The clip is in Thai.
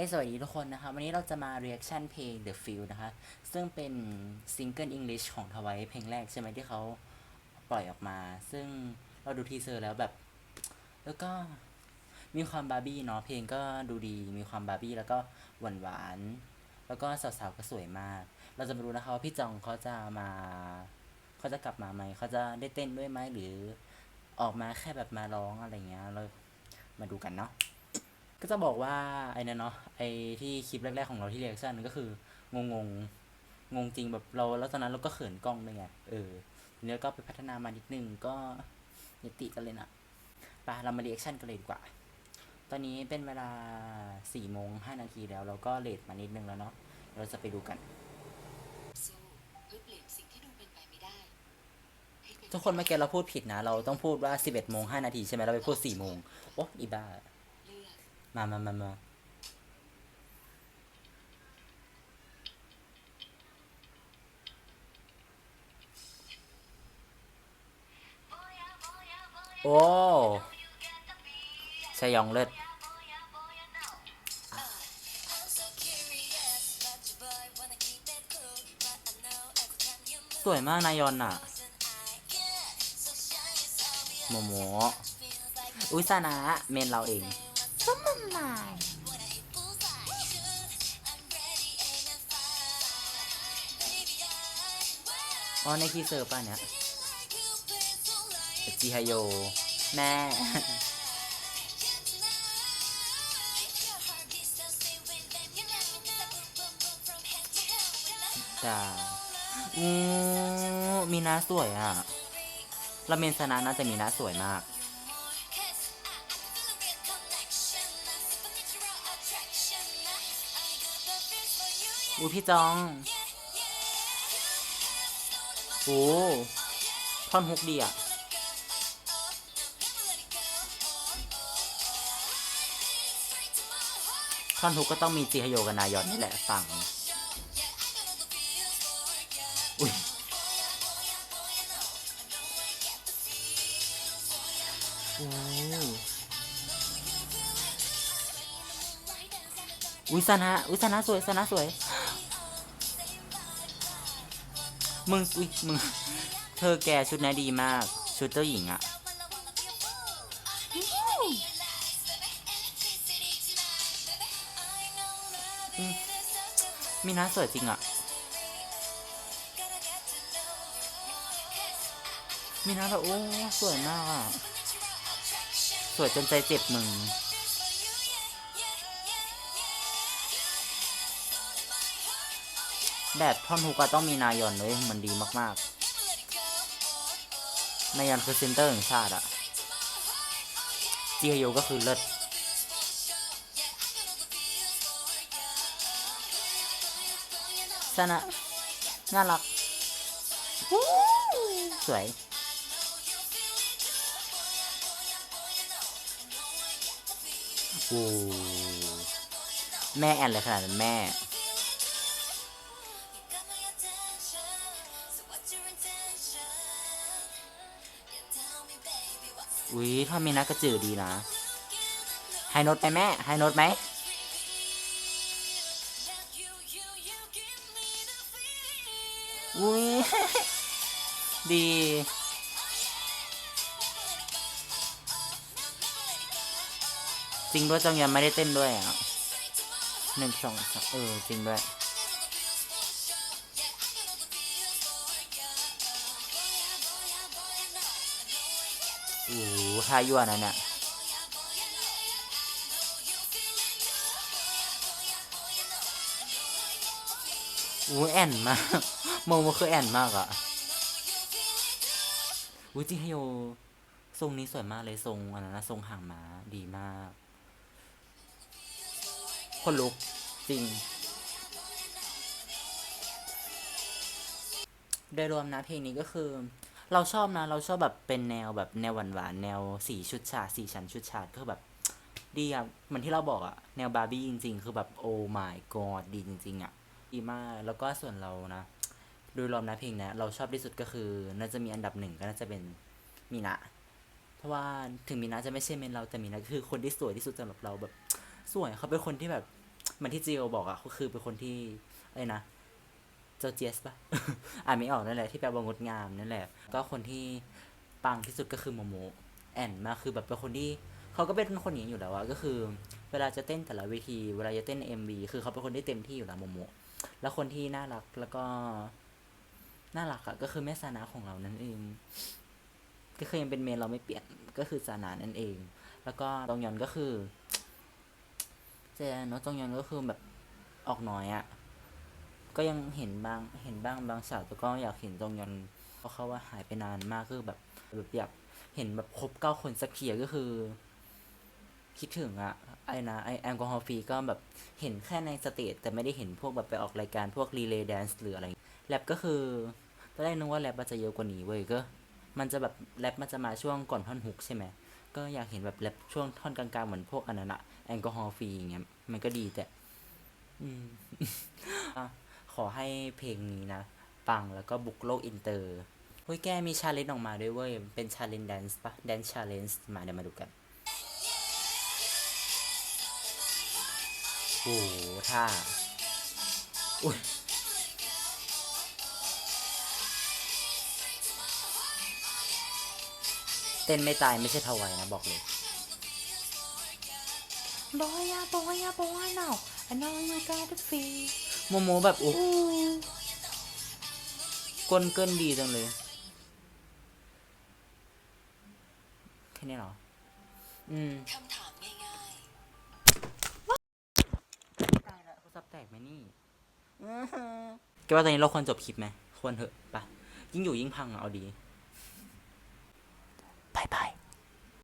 ให้สวัสดีทุกคนนะคะวันนี้เราจะมา reaction เพลง The Feel นะคะ ซึ่งเป็นซิงเกิล English ของทวายเพลงแรกใช่ไหมที่เขาปล่อยออกมา ซึ่งเราดูทีเซอร์แล้วแบบ แล้วก็มีความบาร์บี้เนาะเพลงก็ดูดีมีความบาร์บี้แล้วก็หวานหวานๆแล้วก็สาวๆก็สวยมาก เราจะมาดูนะคะว่าพี่จองเขาจะมาเขาจะกลับมาไหมเขาจะได้เต้นด้วยไหมหรือออกมาแค่แบบมาร้องอะไรเงี้ยเรามาดูกันเนาะ ก็จะบอกว่าไอ้นั่นเนาะไอ้ที่คลิปแรกๆของเราที่เรียกชั่นก็คืองงงๆงงจริงแบบเราแล้วตอนนั้นเราก็เขินกล้องด้วยไงเออทีนี้ก็ไปพัฒนามานิดนึงก็ยติกันเลยนะไปเรามาเรียกชั่นกันเลยดีกว่า ตอนนี้เป็นเวลาสี่โมงห้านาทีแล้ว เราก็เลทมานิดนึงแล้วเนาะเราจะไปดูกันสู้เพื่อเปลี่ยนสิ่งที่ดูเป็นไปไม่ได้ให้เป็นทุกคนเมื่อกี้เราพูดผิดนะ เราต้องพูดว่าสิบเอ็ดโมงห้านาทีใช่ไหมเราไปพูดสี่โมงโอ้อีบ้าเลือก มามามามาโอ้ชยองเลิศสวยมากนายอนอะโมโมอุยสานะเมนเราเอง สมันนายอ๋อในคีเซอร์ป่ะเนี่ยจีฮายโย แม่ จ้าอู้มีน้าสวยอะแล้วเมนสนะน่าจะมีน้าสวยมาก อูพี่จองโอ้ท่อนฮุกดีอะท่อนฮุกก็ต้องมีจีฮโยกับนายอนนี่แหละฟังอุ้ยอ้อุ้ยสนะอุ้ยสนะสวยสนะสวย มึงอุ้ยมึง เธอแกชุดนี้ดีมาก ชุดเจ้าหญิงอะมมีน้าสวยจริงอะมีน้าแบบโอ้ สวยมากอะสวยจนใจเจ็บมึง แบบท่อนฮุกก็ต้องมีนายอนเลยมันดีมากๆ นายอนคือเซนเตอร์ของชาติอะจีฮโยก็คือเลิศชนะน่ารัก สวยโอ้แม่แอนเลยขนาดนั้นแม่ อุ้ยถ้ามีนักกระจือดีนะไฮโน้ตไปแม่ไฮโน้ตไหมอุ้ยดีจริงด้วยจองยังไม่ได้เต้นด้วยอะหนึ่งสองสามเออจริงด้วย โอ้หท่ายั่วนั่นน่ะโอ้แอนมากโมโมคือแอนมากอะอุ้ยจิฮโยทรงนี้สวยมากเลยทรงอันนั้นนะทรงหางม้าดีมาก คนลุกจริง โดยรวมนะเพลงนี้ก็คือ เราชอบนะ เราชอบแบบเป็นแนวแบบแนวหวานๆแนวสีชุดฉาดสีชั้นชุดฉาดก็แบบดีอะเหมือนที่เราบอกอะแนวบาร์บี้จริง ๆ คือแบบโอ้ my god ดีจริง ๆ อะ ดีมากแล้วก็ส่วนเรานะโดยรวมนะเพลงเนี้ยเราชอบที่สุดก็คือ น่าจะมีอันดับหนึ่งก็น่าจะเป็นมีนะเพราะว่าถึงมีนะจะไม่ใช่เมนเราแต่มีนะคือคนที่สวยที่สุดสำหรับเราแบบ สวยเขาเป็นคนที่แบบเหมันที่จีโอบอกอะก็คือเป็นคนที่อะไรนะ เจอเจสปะอ่านไม่ออกนั่นแหละที่แปลว่างดงามนั่นแหละ ก็คนที่ปังที่สุดก็คือโมโมแอนมาคือแบบเป็นคนที่เขาก็เป็นคนอย่างนี้อยู่แล้วอะก็คือ เวลาจะเต้นแต่ละเวที เวลาจะเต้น MV คือเขาเป็นคนที่เต็มที่อยู่แล้วโมโมแล้วคนที่น่ารักแล้วก็น่ารักอะก็คือแม่ซานาของเรานั่นเอง ก็คือยังเป็นเมนเราไม่เปลี่ยนก็คือซานานั่นเอง แล้วก็ตองยอนก็คือเจเนอะตองยอนก็คือแบบออกน้อยอะ ก็ยังเห็นบางเห็นบ้างบางฉากแต่ก็อยากเห็นตองยอนเพราะเขาว่าหายไปนานมากคือแบบแบบอยากเห็นแบบครบเก้าคนสักทีอะก็คือ คิดถึงอะไอ้นะไอแอลกอฮอล์ฟรีก็แบบเห็นแค่ในสเตจแต่ไม่ได้เห็นพวกแบบไปออกรายการพวกรีเลย์แดนซ์หรืออะไรแรปก็คือตอนแรกนึกว่าแรปมันจะเยอะกว่านี้เว้ยก็มันจะแบบแรปมันจะมาช่วงก่อนท่อนฮุกใช่ไหมก็อยากเห็นแบบแรปช่วงท่อนกลางๆเหมือนพวกอันนั้นอะแอลกอฮอล์ฟรีอย่างเงี้ยมันก็ดีแต่ อืมอะ อให้เพลงนี้นะ ปังแล้วก็บุกโลกอินเตอร์เฮ้ยแกมีชาเลนจ์ออกมาด้วยเว้ย เป็นชาเลนจ์แดนซ์ปะแดนซ์ชาเลนจ์มาเดี๋ยวมาดูกันโอ้โหท่าอุ้ยเต้นไม่ตายไม่ใช่ทวายนะบอกเลย Boy yeah boy yeah boy now I know you got the feel โมโมแบบโอ้โหกลเกินดีจังเลย แค่นี้เหรอ อืมคำถามง่ายตายแล้วโทรศัพท์แตกไหมนี่แกว่าตอนนี้เราควรจบคลิปไหม ควรเถอะปะยิ่งอยู่ยิ่งพังอะเอาดีๆ